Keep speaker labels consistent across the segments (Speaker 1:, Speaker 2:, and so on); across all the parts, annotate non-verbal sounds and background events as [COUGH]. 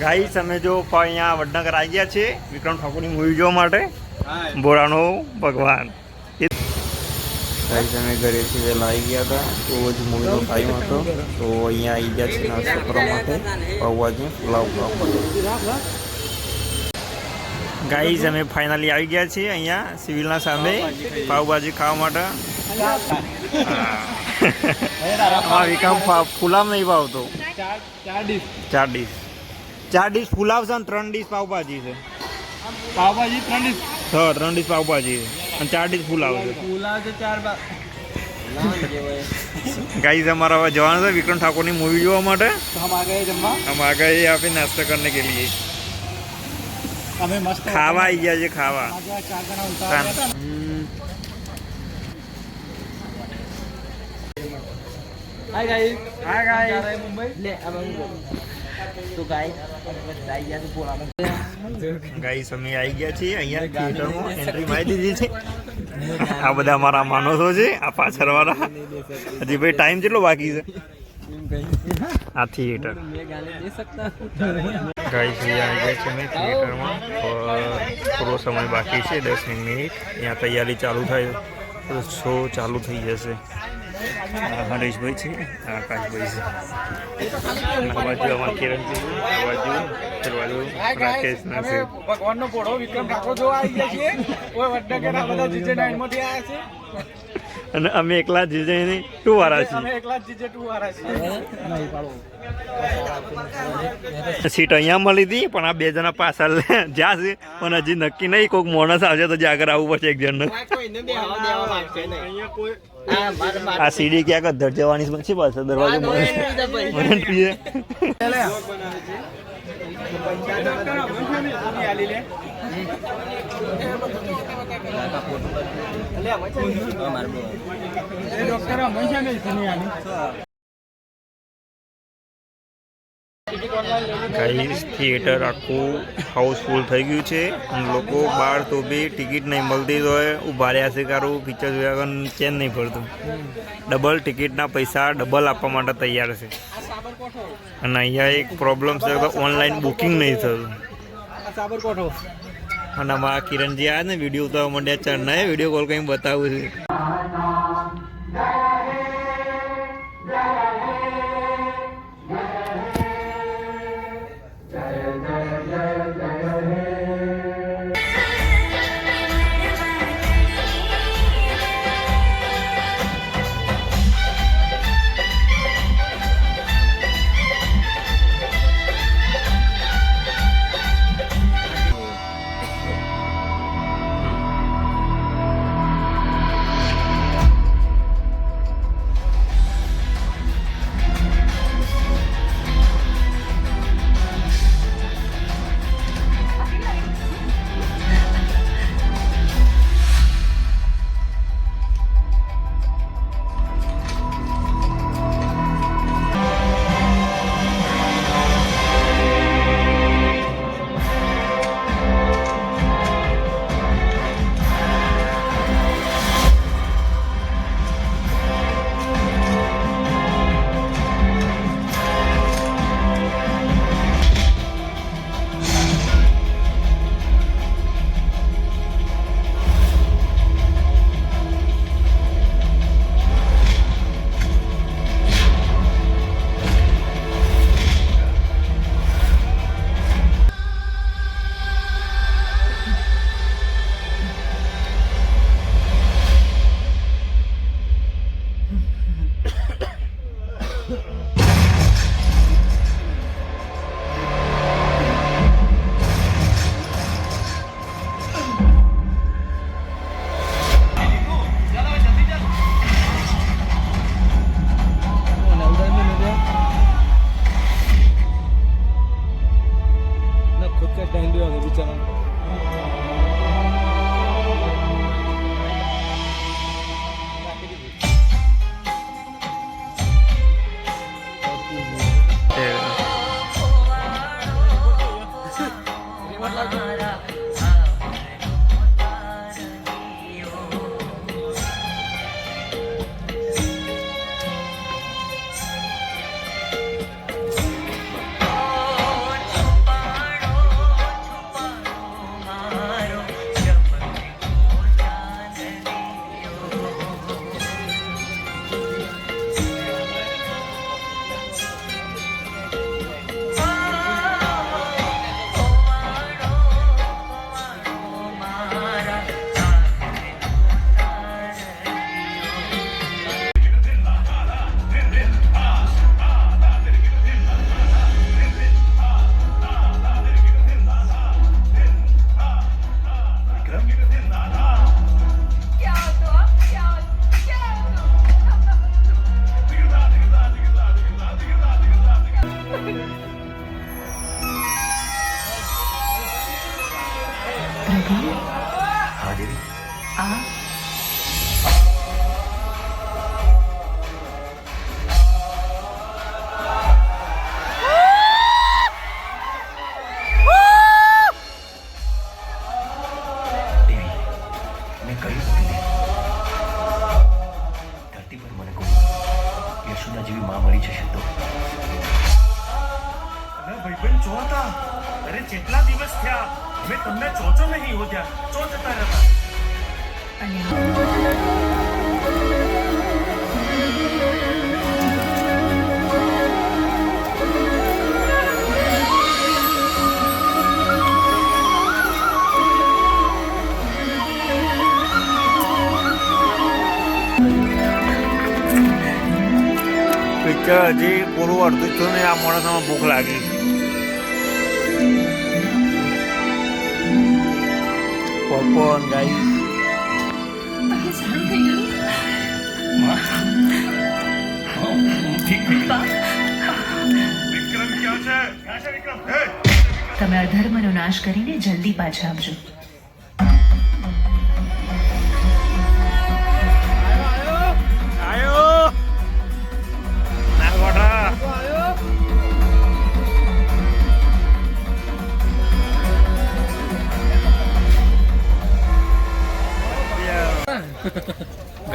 Speaker 1: Guys અમે જો પ- અહીંયા વડનગર આવી ગયા છે વિક્રમ ઠાકોરની મૂવી જોવા માટે. બોરાનો ભગવાન. ગાઈસ અમે ઘરેથી વહેલા આવી ગયા હતા. તો જ મૂવીનો ટાઈમ હતો. તો અહીંયા આવી ગયા છે ના કરવા માટે. પૌવાજી પુલાવ ગાઈસ અમે ફાઇનલી આવી ગયા છીએ અહીંયા સિવિલના સામે પાઉભાજી ખાવા માટે. હા. વિક્રમ ફા- પુલાવ નહીં ભાવતો. ચાર ડીશ. ચાર ડીશ. ચાર ડીશ પુલાવ છે અને ત્રણ ડીશ પાવભાજી છે.
Speaker 2: પાવભાજી ત્રણ ડીશ
Speaker 1: હા ત્રણ ડીશ પાવભાજી છે. અને ચાર ડીશ પુલાવ છે
Speaker 2: પુલાવ છે ચાર
Speaker 1: ગાઈઝ અમારા હવે જવાનું છે વિક્રમ ઠાકોરની મૂવી જોવા માટે.
Speaker 2: હમ આ ગયે જમવા?
Speaker 1: હમ આ
Speaker 2: અમે મસ્ત
Speaker 1: ખાવા આવી ગયા
Speaker 2: છે ખાવા. ચાર જણા ઉતાર Hai guys. Hai guys. Hai તો
Speaker 1: ગાઈસ અમે આવી ગયા છીએ અહીંયા થિયેટરમાં એન્ટ્રી મારી દીધી છે. આ બધા અમારા માણસો છે, આ પાછળ વાળા. હજી ભાઈ ટાઈમ કેટલો બાકી છે? આ થિયેટર ગાઈસ અહીંયા આવી ગયા છે અમે થિયેટરમાં થોડો સમય બાકી છે, દસ મિનિટ. અહીંયા તૈયારી ચાલુ થાય. તો શો ચાલુ થઈ જશે. હરેશભાઈ છે આકાશભાઈ છે. અને આ બાજુ અમારા કિરણજી આ બાજુ પેલી રાકેશ ના છે.
Speaker 2: ભગવાન નો વિક્રમ ઠાકોર જોવા આવી ગયા છીએ કોઈ વડનગર બધા જીજે નાઇન આવ્યા છે.
Speaker 1: અને અમે એકલા જીજે જઈને ટુ વાળા છીએ.
Speaker 2: અમે એકલા જીજે ટુ વાળા છીએ.
Speaker 1: સીટ અહીંયા મળી હતી પણ આ બે જણા પાછળ જ્યાં છે પણ હજી નક્કી નહીં કોઈક મોણસ આવશે તો જે આગળ આવવું પડશે એક જણને. આ સીડી ક્યાંક અધર જવાની છે પાછળ દરવાજો મને પીએ ગાઈસ થિયેટર આખું હાઉસફુલ થઈ ગયું છે. લોકો બહાર તો બી ટિકિટ નહીં મળતી તો ઊભા રહ્યા છે કારું. પિક્ચર જોયા વગર ચેન નહીં પડતું ડબલ ટિકિટના પૈસા ડબલ આપવા માટે તૈયાર છે. અને અહીંયા એક પ્રોબ્લેમ છે કે ઓનલાઈન બુકિંગ નહીં થતું. અને અમારા કિરણજી આવ્યા ને વીડિયો ઉતારવા માંડ્યા ચણના વીડિયો કોલ કંઈ બતાવું છે.
Speaker 3: અમે તમને ચોચો નહીં હો ત્યાં ચોચતા રહેતા
Speaker 1: પિક્ચર હજી પૂરું અડધું થયું ને આ માણસમાં ભૂખ લાગી
Speaker 3: વિક્રમ guys
Speaker 4: તમે અધર્મનો નાશ કરીને જલ્દી પાછા આવજો.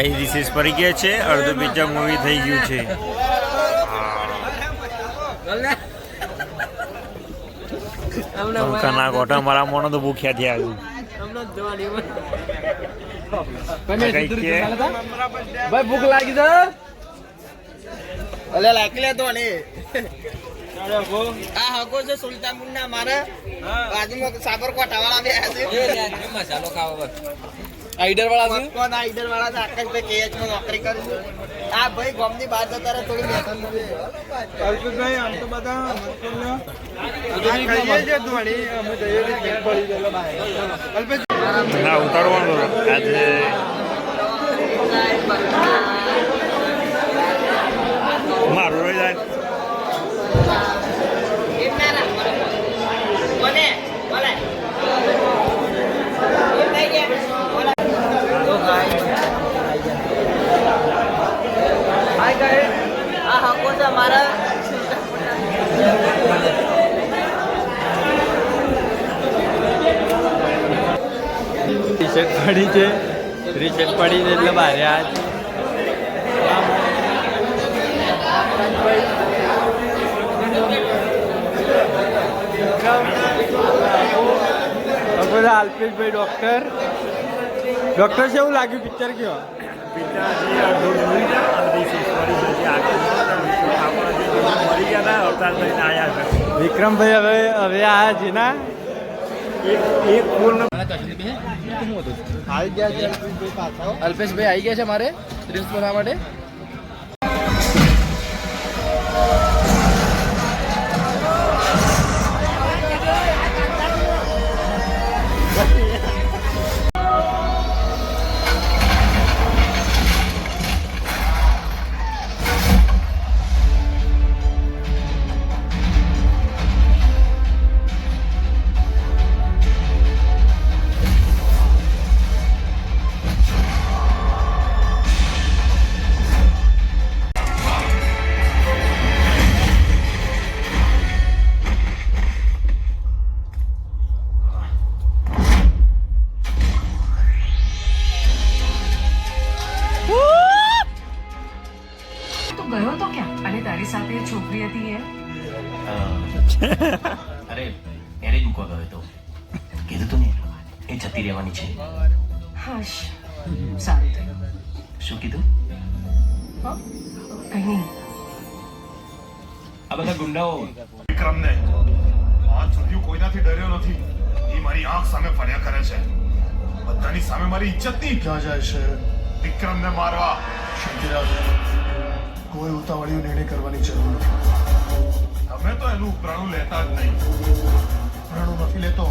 Speaker 1: ગાઈ ડિશિસ પડી ગયા છે. અડધું પિક્ચર મૂવી થઈ ગયું છે. કના ગોઠા મારા મોનો તો ભૂખ્યા થયા
Speaker 2: આવ્યું ભૂખ લાગી અલે તો ને. આ હકો છે સુલતાનપુર ના મારે બાજુમાં સાબરકોટા વાળા બે છે મસાલો ખાવા. આઈડર વાળા છે? કોણ આઈડર વાળા છે આકાશભાઈ કેએચમાં નોકરી કરી છે. આ ભાઈ ગામની બહાર જતા રહે થોડી મહેનત છે અલ્પેશભાઈ આમ તો બધા
Speaker 1: ના ઉતારવાનું આજે મારું રહી જાય
Speaker 2: આ હકો છે મારા
Speaker 5: ટી શર્ટ પડી છે. ટી પડી છે એટલે બહાર આજ. બધા અલ્પેશભાઈ ડોક્ટર. છે કેવું લાગ્યું પિક્ચર કયો? વિક્રમભાઈ હવે હવે આ છે ના?
Speaker 1: એક એક
Speaker 2: છે અલ્પેશભાઈ
Speaker 6: આવી ગયા છે મારે? રીલ્સ બનાવવા માટે?
Speaker 7: આ બધા ગુંડાઓ.
Speaker 3: વિક્રમને આજ સુધી કોઈનાથી ડર્યો નથી. એ મારી આંખ સામે ફર્યા કરે છે. બધાની સામે મારી ઇજ્જતની ક્યાં જાય છે? વિક્રમને મારવા.
Speaker 8: કોઈ ઉતાવળીઓ નિર્ણય કરવાની જરૂર નથી.
Speaker 3: તમે તો એનું ઉપરાણું લેતા જ નહીં.
Speaker 8: ઉપરાણું નથી લેતો.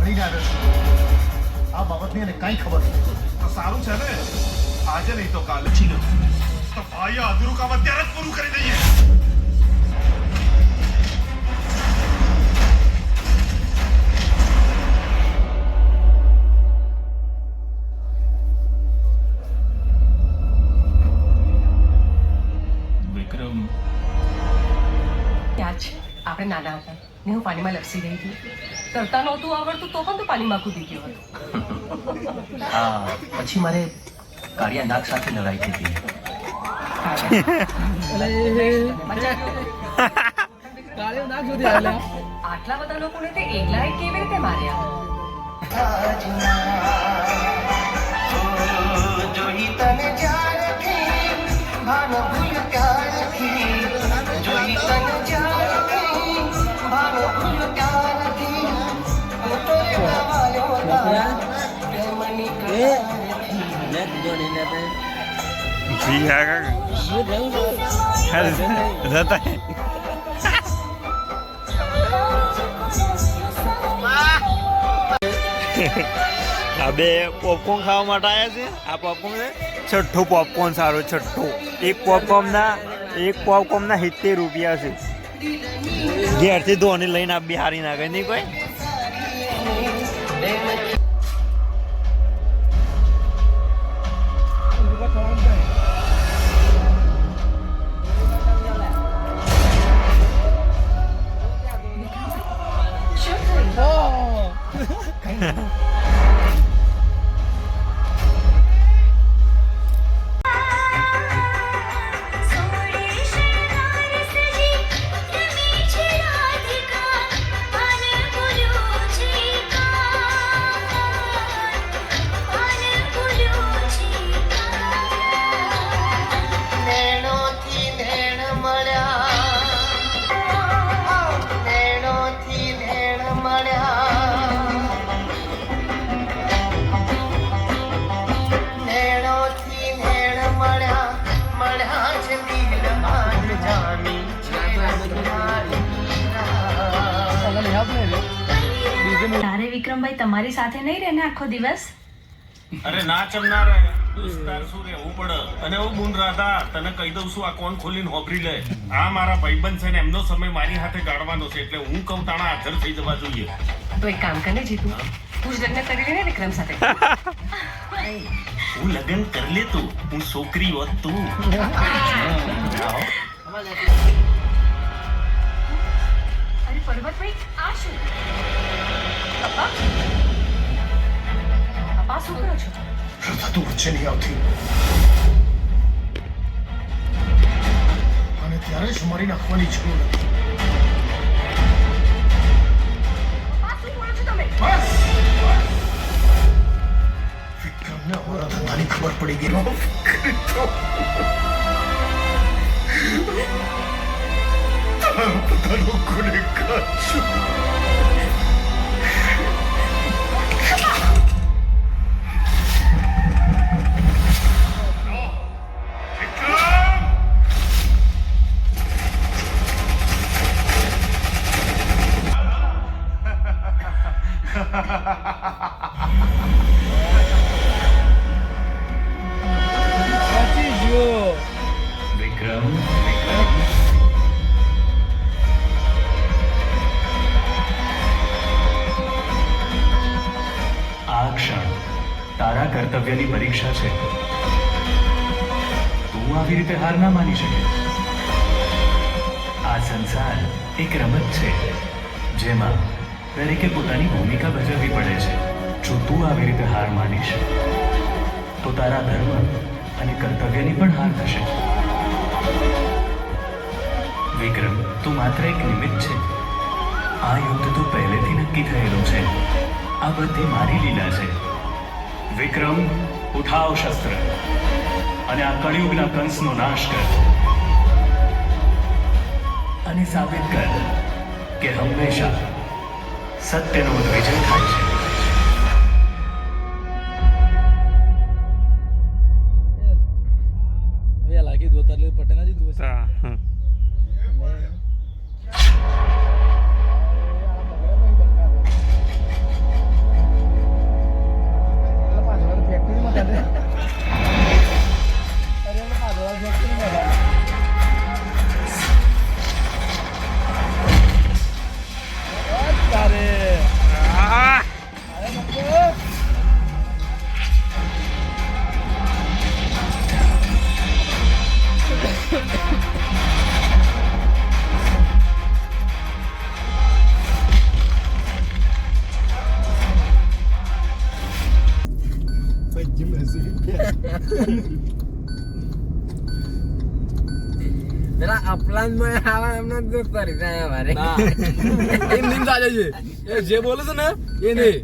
Speaker 8: ભણીને આવ્યો છું. આ બાબતની એને કાંઈ ખબર નથી.
Speaker 3: તો સારું છે ને? આજે નહીં તો કાલે. તો ભાઈ અધૂરું કામ અત્યારે જ પૂરું કરી દઈએ.
Speaker 9: નાના હતા ને હું પાણીમાં લપસી ગઈ હતી. તરતા નહોતું આવડતું તો પણ તો પાણીમાં કૂદી ગયો હતો.
Speaker 7: હા પછી મારે કાળિયા નાગ સાથે લડાઈ થઈ હતી
Speaker 9: આટલા બધા લોકોને તે એકલાએ કેવી રીતે માર્યા?
Speaker 10: જોઈ તને જાણથી ભાન ભૂલ ક્યારથી
Speaker 1: આ બે પોપકોર્ન ખાવા માટે આવ્યા છે. આ પોપકોર્ન છઠ્ઠું પોપકોર્ન સારો છઠ્ઠો. એક પોપકોર્નના એક પોપકોર્નના સિત્તેર રૂપિયા છે. ઘેરથી ધોની લઈને આ બિહારી નાખે નહીં કોઈ? [LAUGHS]
Speaker 4: Kayaknya. વિક્રમભાઈ તમારી સાથે નહીં રહે ને આખો દિવસ?
Speaker 11: અરે ના ચમનાર રે. દોસ્તાર શું રહેવું પડે અને હું બુન રાધા તને કહી દઉં છું આ કોણ ખોલીને હોભરી લે. આ મારા ભાઈબંધ છે ને એમનો સમય મારી હાથે ગાળવાનો છે એટલે હું કહું તાણા હાજર થઈ જવા જોઈએ.
Speaker 9: તો એક કામ કરે જીતુ. તું જ લગ્ન કરી લે વિક્રમ સાથે.
Speaker 11: હું લગ્ન કરી લે તું. હું છોકરી હોત તું.
Speaker 9: અરે પર્વતભાઈ આ શું? પપ્પા? પપ્પા શું કરો છો?
Speaker 8: તું વચ્ચે નહીં આવતી. અને ત્યારે જ મારી નાખવાની જરૂર નથી
Speaker 9: પપ્પા શું બોલો છો તમે?
Speaker 8: બસ! વિક્રમને અમારા ધંધાની ખબર પડી ગઈ. બધા લોકોને કાચું
Speaker 7: આ ક્ષણ તારા કર્તવ્યની પરીક્ષા છે. તું આવી રીતે હાર ના માની શકે. આ સંસાર એક રમત છે, જેમાં દરેકે પોતાની ભૂમિકા ભજવવી પડે છે. જો તું આવી રીતે હાર માનીશ, તો તારા ધર્મ અને કર્તવ્યની પણ હાર થશે. વિક્રમ, તું માત્ર એક નિમિત્ત છે. આ યુદ્ધ તો પહેલેથી નક્કી થયેલું છે. આ બધી મારી લીલા છે. વિક્રમ, ઉઠાવ શસ્ત્ર અને આ કળિયુગના કંસનો નાશ કર. અને સાબિત કર કે હંમેશા સત્યનો વિજય થાય છે.
Speaker 10: આવા એમને દોસ્ત કરી જાય મારે
Speaker 6: એમ નહીં ચાલે જે બોલે છે ને, એ નહીં.